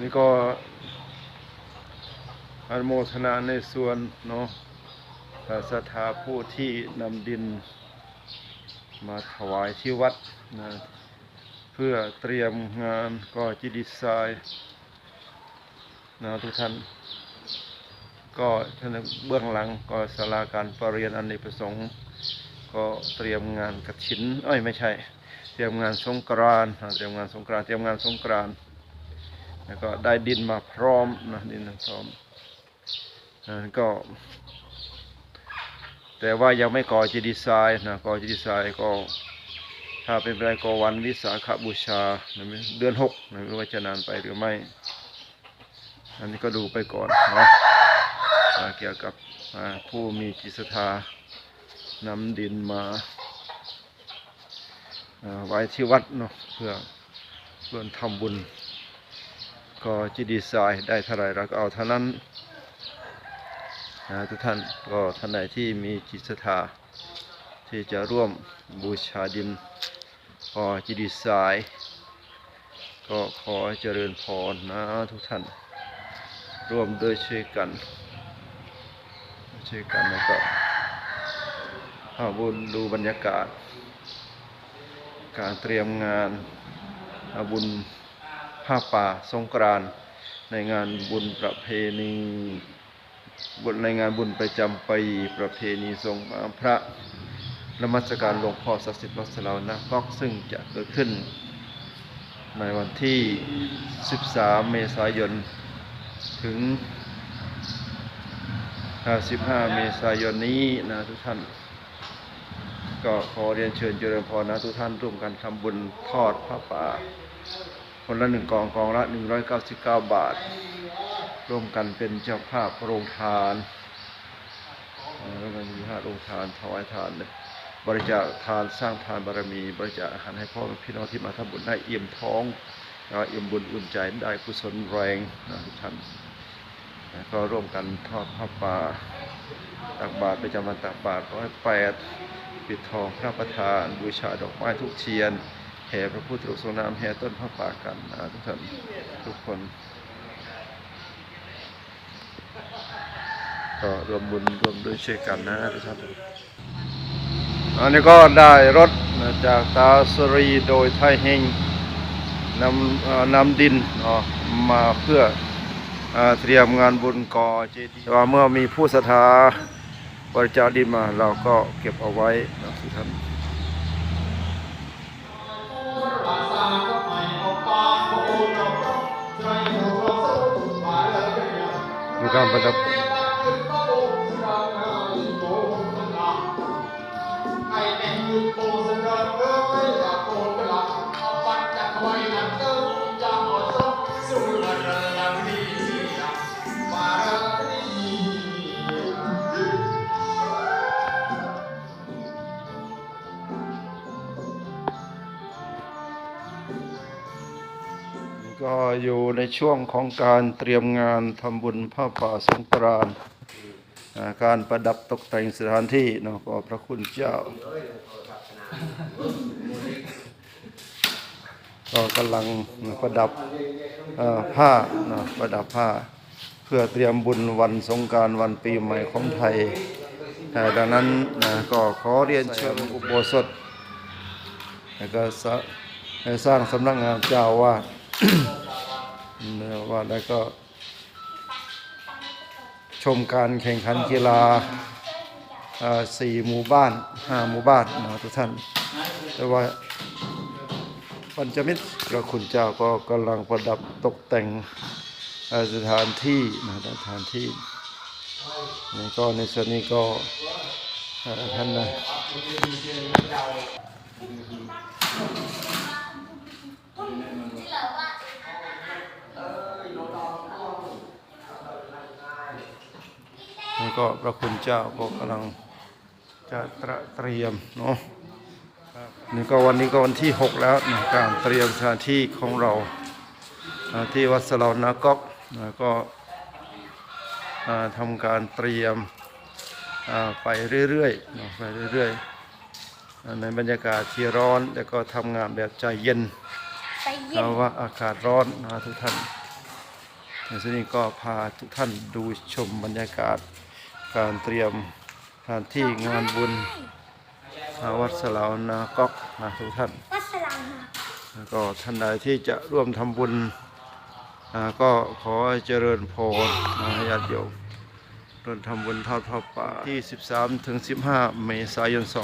นี่ก็อนุโมทนาในส่วนเนาะศรัทธาผู้ที่นำดินมาถวายที่วัดนะเพื่อเตรียมงานก่อจิตดีไซน์นะทุกท่านก็ท่านเบื้องหลังก็ศาลาการประเรียนอันนี้ประสงค์ ก็เตรียมงานกระถินเอ้ยไม่ใช่ เตรียมงานสงกรานต์เตรียมงานสงกรานต์เตรียมงานสงกรานต์ แล้วก็ได้ดินมาพร้อมนะดินมาพร้อมอ่าก็ แต่ว่ายังไม่ก่อจีดีไซน์นะก่อจีดีไซน์ก็ถ้าเป็นไปก็วันวิสาขบูชาเดือนหกไม่รู้ว่าจะนานไปหรือไม่ อันนี้ก็ดูไปก่อนเนาะเกี่ยวกับผู้มีจิตศรัทธานำดินมาอ่าไว้ที่วัดเนาะเพื่อเพื่อทำบุญ ก็จีดีไซน์ได้เท่าไรเราก็เอาเท่านั้นนะทุกท่านก็ท่านใดที่มีจิตศรัทธาที่จะร่วมบูชาดินก็จีดีไซน์ก็ขอเจริญพรนะทุกท่าน ร่วมด้วยช่วยกันช่วยกันแล้วก็เอาบุญดูบรรยากาศ การเตรียมงานอาบุญ ผ้าป่าสงกรานในงานบุญประเพณีบุญในงานบุญประจำปีประเพณีทรงมาพระนมัสการหลวงพ่อศักดิ์สิทธิ์วัดสลาวนะก็ซึ่งจะเกิดขึ้น ในวันที่ 13 เมษายน ถึง 15 เมษายนนี้นะทุกท่าน ก็ขอเรียนเชิญเจริญพรนะทุกท่านร่วมกันทำบุญทอดผ้าป่า คนละหนึ่งกองกองละ199บาท ร่วมกันเป็นเจ้าภาพโรงทานร่วมกันเป็นเจ้าภาพโรงทานถวายทานเนี่ยบริจาคทานสร้างทานบารมี บริจาคอาหารให้พ่อพี่น้องที่มาทำบุญได้เอี่ยมท้องเอี่ยมบุญอุ่นใจได้กุศลแรงนะทุกท่านก็ร่วมกันทอดผ้าป่าตักบาตรประจำวันตักบาตรร้อยแปดปิดทองพระประธานบูชาดอกไม้ทุกเทียน แห่พระพุทธรูปทรงน้ำแห่ต้นผ้าป่ากันนะทุกท่านทุกคนก็รวมบุญรวมด้วยช่วยกันนะทุกท่านอันนี้ก็ได้รถจากตาสรีโดยไทยเฮงนำนำดินมาเพื่อเตรียมงานบุญก่อเจดีย์ว่าเมื่อมีผู้ศรัทธาบริจาคดินมาเราก็เก็บเอาไว้นะทุกท่าน ดูการประดับให้เป็น ก็อยู่ในช่วงของการเตรียมงานทำบุญผ้าป่าสงกรานต์การประดับตกแต่งสถานที่เนาะก็พระคุณเจ้า ก็กำลังประดับผ้าเนาะประดับผ้า เพื่อเตรียมบุญวันสงการวันปีใหม่ของไทยดังนั้นก็ขอเรียนเชิญอุโบสถแล้วก็สร้างสร้างสำนักงานเจ้าอาวาด นะว่าแล้วก็ ชมการแข่งขันกีฬาสี่หมู่บ้านห้าหมู่บ้านนะทุกท่าน แต่ว่าปัญจมิตรพระคุณเจ้าก็กำลังประดับตกแต่งสถานที่นะสถานที่นี่ก็ในส่วนนี้ก็ท่านนะ ก็พระคุณเจ้าก็กำลังจะตระเตรียมเนาะนี่ก็วันนี้ก็วันที่ 6 แล้วนะการเตรียมสถานที่ของเราอ่าที่วัดสลาวนากอกนะก็อ่าทำการเตรียมอ่าไปเรื่อยๆนะไปเรื่อยๆอ่าในบรรยากาศที่ร้อนแต่ก็ทำงานแบบใจเย็นใจเย็เพนราะว่าอากาศร้อนนะทุกท่านในส่วนนี้ก็พาทุกท่านดูชมบรรยากาศ การเตรียมสถานที่งานบุญอ่าวัดสลาวนาก๊อกนะทุกท่านวัดสลามค่ะแล้วก็ท่านใดที่จะร่วมทำบุญอ่าก็ขอให้เจริญพรนะญาติโยมร่วมทำบุญทอดผ้าป่าที่ 13ถึง15 เมษายน 2566